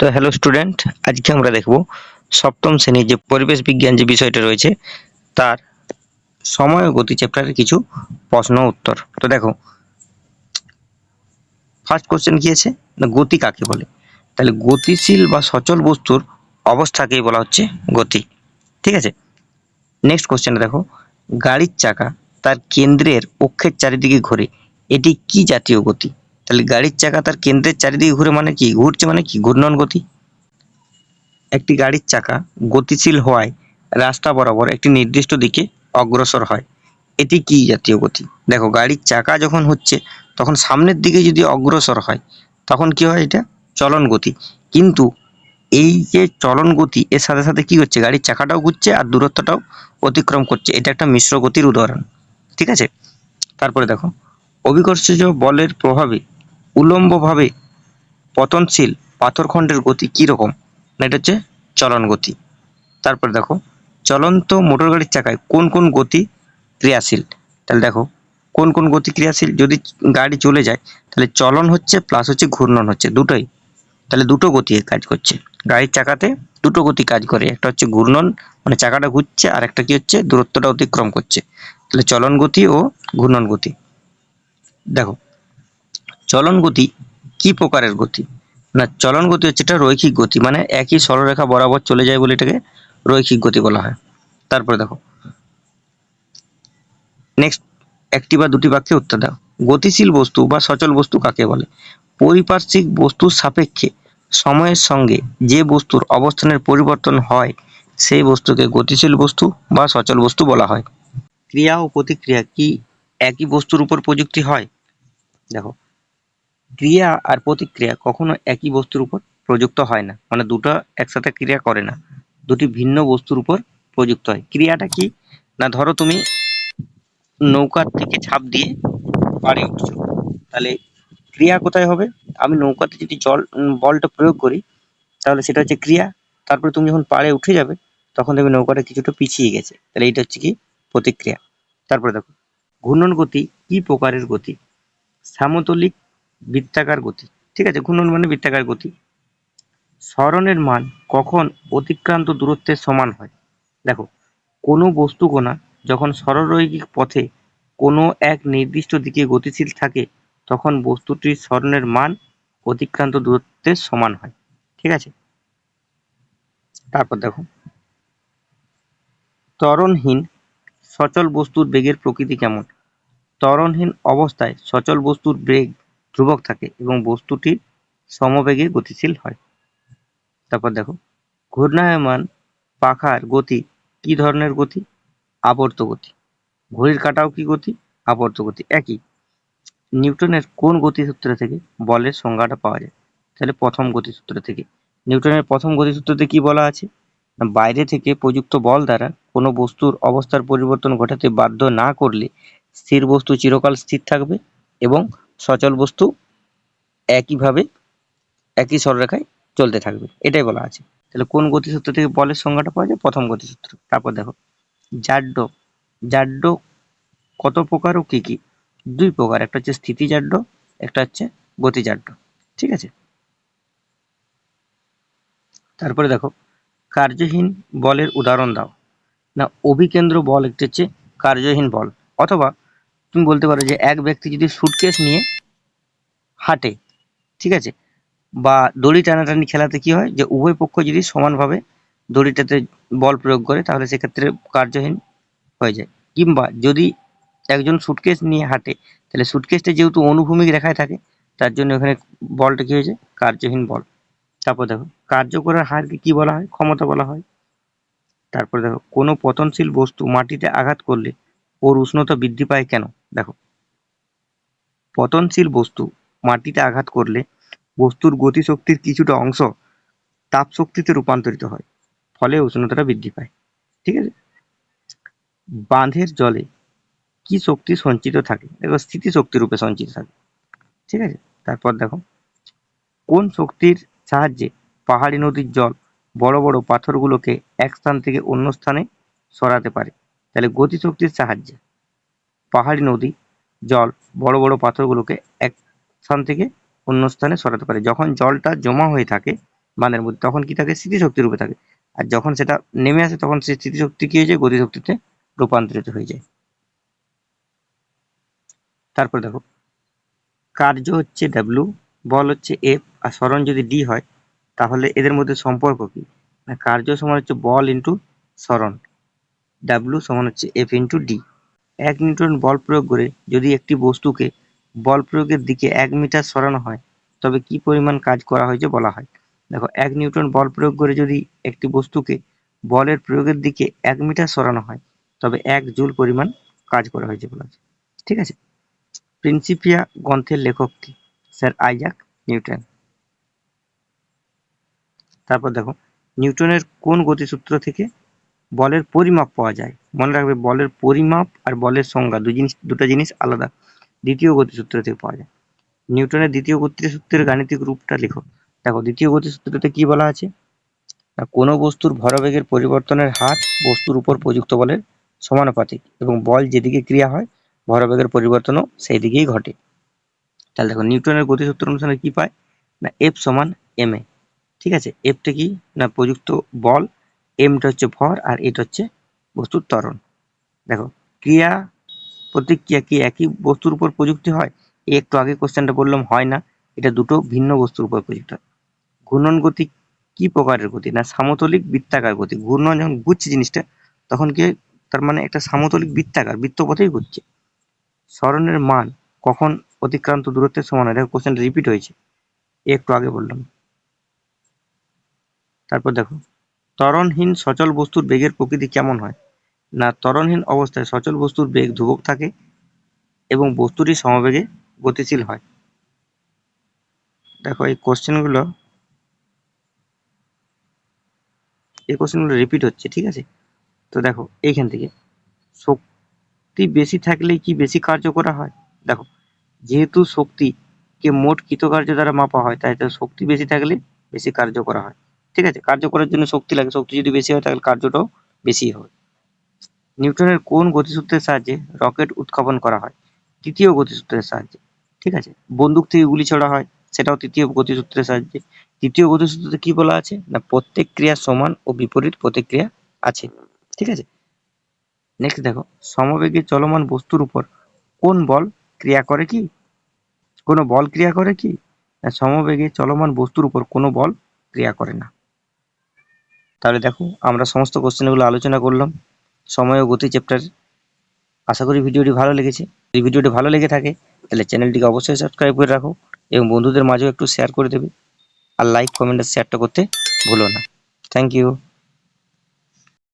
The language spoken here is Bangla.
তো হ্যালো স্টুডেন্ট আজকে আমরা দেখব সপ্তম শ্রেণির যে পরিবেশ বিজ্ঞান যে বিষয়টা রয়েছে, তার সময় ও গতি চ্যাপ্টারের কিছু প্রশ্ন উত্তর। তো দেখো ফার্স্ট কোশ্চেন কি আছে? গতি কাকে বলে? তাহলে গতিশীল বা সচল বস্তুর অবস্থাকেই বলা হচ্ছে গতি। ঠিক আছে? নেক্সট কোশ্চেনটা দেখো, গাড়ির চাকা তার কেন্দ্রের অক্ষের চারিদিকে ঘোরে, এটি কি জাতীয় গতি? তাহলে গাড়ির চাকা তার কেন্দ্রের চারিদিকে ঘুরে মানে কি? ঘুরছে মানে কি? ঘূর্ণন গতি? একটি গাড়ির চাকা গতিশীল হওয়ায় রাস্তা বরাবর একটি নির্দিষ্ট দিকে অগ্রসর হয়। এটি কি জাতীয় গতি? দেখো, গাড়ির চাকা যখন হচ্ছে, তখন সামনের দিকে যদি অগ্রসর হয়, তখন কি হয় এটা? চলন গতি। কিন্তু এই যে চলন গতি, এর সাথে সাথে কি হচ্ছে? গাড়ির চাকাটাও ঘুরছে আর দূরত্বটাও অতিক্রম করছে। এটা একটা মিশ্র গতির উদাহরণ। ঠিক আছে? তারপরে দেখো, অভিকর্ষজ বলের প্রভাবে উলম্বভাবে পতনশীল পাথরখণ্ডের গতি কী রকম না, এটা হচ্ছে চলন গতি। তারপরে দেখো, চলন্ত মোটর গাড়ির চাকায় কোন কোন গতি ক্রিয়াশীল? তাহলে দেখো, কোন কোন গতি ক্রিয়াশীল? যদি গাড়ি চলে যায়, তাহলে চলন হচ্ছে প্লাস হচ্ছে ঘূর্ণন হচ্ছে, দুটোই। তাহলে দুটো গতি কাজ করছে। গাড়ির চাকাতে দুটো গতি কাজ করে, একটা হচ্ছে ঘূর্ণন মানে চাকাটা ঘুরছে, আর একটা কি হচ্ছে, দূরত্বটা অতিক্রম করছে। তাহলে চলন গতি ও ঘূর্ণন গতি। দেখো চলন গতি কি প্রকারের গতি? না, চলন গতি হচ্ছে এটা রৈখিক গতি মানে একই সরলরেখা বরাবর চলে যায় বলে এটাকে রৈখিক গতি বলা হয়। তারপরে দেখো। নেক্সট একটি বা দুটি বাক্যে উত্তর দাও। গতিশীল বস্তু বা সচল বস্তু কাকে বলে? পরিপার্শ্বিক বস্তুর সাপেক্ষে সময়ের সঙ্গে যে বস্তুর অবস্থানের পরিবর্তন হয়, সেই বস্তুকে গতিশীল বস্তু বা সচল বস্তু বলা হয়। ক্রিয়া ও প্রতিক্রিয়া কি একই বস্তুর উপর প্রযুক্তি হয়? দেখো ক্রিয়া আর প্রতিক্রিয়া কখনো একই বস্তুর উপর প্রযুক্ত হয় না। মানে দুটো একসাথে ক্রিয়া করে না। দুটি ভিন্ন বস্তুর উপর প্রযুক্ত হয়। ক্রিয়াটা কি? না ধরো তুমি নৌকার থেকে ঝাঁপ দিয়ে পাড়ে উঠছো। তাহলে ক্রিয়া কোথায় হবে? আমি নৌকাতে যদি জল বলটা প্রয়োগ করি, তাহলে সেটা হচ্ছে ক্রিয়া। তারপরে তুমি যখন পাড়ে উঠে যাবে, তখন দেখবে নৌকাটা কিছুটা পিছিয়ে গেছে। তাহলে এইটা হচ্ছে কি? প্রতিক্রিয়া। তারপরে দেখো, ঘূর্ণন গতি কি প্রকারের গতি? সামতলিক বৃত্তাকার গতি। ঠিক আছে? ঘূর্ণন মানে বৃত্তাকার গতি। সরণের মান কখন অতিক্রান্ত দূরত্বের সমান হয়? দেখো, কোনো বস্তু কণা যখন সরলরৈখিক পথে কোনো এক নির্দিষ্ট দিকে গতিশীল থাকে, তখন বস্তুটির সরণের মান অতিক্রান্ত দূরত্বের সমান হয়। ঠিক আছে? তারপর দেখো। ত্বরণহীন সচল বস্তুর বেগের প্রকৃতি কেমন? ত্বরণহীন অবস্থায় সচল বস্তুর বেগ ধ্রুবক থাকে এবং বস্তুটি সমবেগে গতিশীল হয়। তারপর দেখো, ঘূর্ণায়মান পাখার গতি কি ধরনের গতি? আবর্ত গতি। ঘড়ির কাটাও কি গতি? আবর্ত গতি। একই। নিউটনের কোন গতিসূত্র থেকে বলের সংজ্ঞাটা পাওয়া যায়? তাহলে প্রথম গতিসূত্র থেকে। নিউটনের প্রথম গতিসূত্রতে কি বলা আছে? বাইরে থেকে প্রযুক্ত বল দ্বারা কোনো বস্তুর অবস্থার পরিবর্তন ঘটাতে বাধ্য না করলে স্থির বস্তু চিরকাল স্থির থাকবে এবং সচল বস্তু একইভাবে, একই সরলরেখায় চলতে থাকবে। এটাই বলা আছে। তাহলে কোন গতিসূত্র থেকে বলের সংজ্ঞাটা পাওয়া যায়? প্রথম গতিসূত্র। তারপর দেখো, জাড্য। জাড্য কত প্রকার ও কি কি? দুই প্রকার। একটা হচ্ছে স্থিতিজাড্য একটা হচ্ছে গতিজাড্য ঠিক আছে? তারপরে দেখো, কার্যহীন বলের উদাহরণ দাও। না, অভিকেন্দ্র বল একটি হচ্ছে কার্যহীন বল। অথবা তুমি বলতে পারো যে এক ব্যক্তি যদি সুটকেস নিয়ে হাঁটে, ঠিক আছে? বা দড়ি টানাটানি খেলাতে কি হয়? যে উভয় পক্ষ যদি সমানভাবে দড়িটাতে বল প্রয়োগ করে, তাহলে সেক্ষেত্রে কার্যহীন হয়ে যায়। কিংবা যদি একজন সুটকেস নিয়ে হাঁটে, তাহলে সুটকেসটা যেহেতু অনুভূমিক রেখায় থাকে, তার জন্য এখানে বলটা কি হয়েছে? কার্যহীন বল। তারপর দেখো কার্য করার হারকে কি বলা হয়? ক্ষমতা বলা হয়। তারপর দেখো, কোনো পতনশীল বস্তু মাটিতে আঘাত করলে ওর উষ্ণতা বৃদ্ধি পায় কেন? দেখো। পতনশীল বস্তু মাটিতে আঘাত করলে বস্তুর গতিশক্তির কিছুটা অংশ তাপ শক্তিতে রূপান্তরিত হয়, ফলে উষ্ণতাটা বৃদ্ধি পায়। ঠিক আছে? বাঁধের জলে কি শক্তি সঞ্চিত থাকে? দেখো, স্থিতিশক্তি রূপে সঞ্চিত থাকে। ঠিক আছে? তারপর দেখো, কোন শক্তির সাহায্যে পাহাড়ি নদীর জল বড় বড় পাথরগুলোকে এক স্থান থেকে অন্য স্থানে সরাতে পারে? তাহলে গতিশক্তির সাহায্যে। পাহাড়ি নদী, জল, বড় বড় পাথরগুলোকে এক স্থান থেকে অন্য স্থানে সরাতে পারে। যখন জলটা জমা হয়ে থাকে বাঁধের মধ্যে, তখন কি থাকে? স্মৃতিশক্তি রূপে থাকে। আর যখন সেটা নেমে আসে, তখন সেই স্মৃতিশক্তি কি হয়ে যায়? গতিশক্তিতে রূপান্তরিত হয়ে যায়। তারপর দেখো, কার্য হচ্ছে ডাব্লু বল হচ্ছে এফ আর স্মরণ যদি ডি হয়, তাহলে এদের মধ্যে সম্পর্ক কি? কার্য সমান হচ্ছে বল ইন্টু স্মরণ। ডাব্লু সমান হচ্ছে এফ ইন্টু ডি এক নিউটন বল প্রয়োগ করে যদি একটি বস্তুকে বল প্রয়োগের দিকে এক মিটার সরানো হয়, তবে কি পরিমাণ কাজ করা হয়েছে বলা হয়? দেখো, এক নিউটন বল প্রয়োগ করে যদি একটি বস্তুকে বলের প্রয়োগের দিকে এক মিটার সরানো হয়, তবে এক জুল পরিমাণ কাজ করা হয়েছে বলা হয়েছে ঠিক আছে? প্রিন্সিপিয়া গ্রন্থের লেখক কি? স্যার আইজাক নিউটন তারপর দেখো নিউটনের কোন গতিসূত্র থেকে বলের পরিমাপ পাওয়া যায়। মনে রাখবে বলের পরিমাপ আর বলের সংজ্ঞা, দুই জিনিস, দুটো জিনিস আলাদা। দ্বিতীয় গতিসূত্র থেকে পাওয়া যায়। নিউটনের দ্বিতীয় গতিসূত্রের গাণিতিক রূপটা লেখো। দেখো, দ্বিতীয় গতিসূত্রতে কি বলা আছে? কোনো বস্তুর ভরবেগের পরিবর্তনের হার বস্তুর উপর প্রযুক্ত বলের সমানুপাতিক এবং বল যেদিকে ক্রিয়া হয়, ভরবেগের পরিবর্তনও সেই দিকেই ঘটে। তাহলে দেখো, নিউটনের গতিসূত্র অনুসারে কি পায়? না এফ সমান এম এ ঠিক আছে? এফটা কি? না, প্রযুক্ত বল এমটা হচ্ছে ভর আর এটা হচ্ছে বস্তুর ত্বরণ। দেখো, ক্রিয়া, প্রতিক্রিয়া কি একই বস্তুর উপর প্রযুক্ত হয়? এই একটু আগে কোশ্চেনটা বললাম, হয় না। এটা দুটো ভিন্ন বস্তুর উপর প্রযুক্ত। হয় ঘূর্ণন গতি কি প্রকারের গতি? না, সামতলিক বৃত্তাকার গতি। ঘূর্ণন যখন ঘুরছে জিনিসটা, তখন কি? তার মানে একটা সামতলিক বৃত্তাকার, বৃত্তপথেই ঘুরছে। স্মরণের মান কখন অতিক্রান্ত দূরত্বের সমান হয়? দেখো কোশ্চেনটা রিপিট হয়েছে। একটু আগে বললাম। তারপর দেখো ত্বরণহীন সচল বস্তুর বেগের প্রকৃতি কেমন হয়? না, ত্বরণহীন অবস্থায় সচল বস্তুর বেগ ধ্রুবক থাকে এবং বস্তুটি সমবেগে গতিশীল হয়। দেখো, এই কোশ্চেনগুলো এই কোশ্চেনগুলো রিপিট হচ্ছে, ঠিক আছে? তো দেখো, এইখান থেকে, শক্তি বেশি থাকলে কি বেশি কার্য করা হয়? দেখো, যেহেতু শক্তিকে মোট কৃতকার্য দ্বারা মাপা হয়, তাই শক্তি বেশি থাকলে বেশি কার্য করা হয়। ঠিক আছে? কার্য করার জন্য শক্তি লাগে। শক্তি যদি বেশি হয়, তাহলে কার্যটাও বেশি হবে নিউটনের কোন গতিসূত্রের সাহায্যে রকেট উৎক্ষেপণ করা হয়? তৃতীয় গতিসূত্রের সাহায্যে। ঠিক আছে? বন্দুক থেকে গুলি ছোড়া হয়, সেটাও তৃতীয় গতিসূত্রের সাহায্যে। তৃতীয় গতিসূত্রতে কি বলা আছে? না, প্রত্যেক ক্রিয়া সমান ও বিপরীত প্রতিক্রিয়া আছে। ঠিক আছে? নেক্সট দেখো। সমবেগে চলমান বস্তুর উপর কোন বল ক্রিয়া করে কি? কোনো বল ক্রিয়া করে কি? সমবেগে চলমান বস্তুর উপর কোনো বল ক্রিয়া করে না। তাহলে দেখো, আমরা সমস্ত কোশ্চেনগুলো আলোচনা করলাম। সময় ও গতি চ্যাপ্টার আশা করি ভিডিওটি ভালো লেগেছে। যদি ভিডিওটি ভালো লেগে থাকে, তাহলে চ্যানেলটিকে অবশ্যই সাবস্ক্রাইব করে রাখো এবং বন্ধুদের মাঝেও একটু শেয়ার করে দেবে। আর লাইক কমেন্ট আর শেয়ারটা করতে ভুলো না। Thank you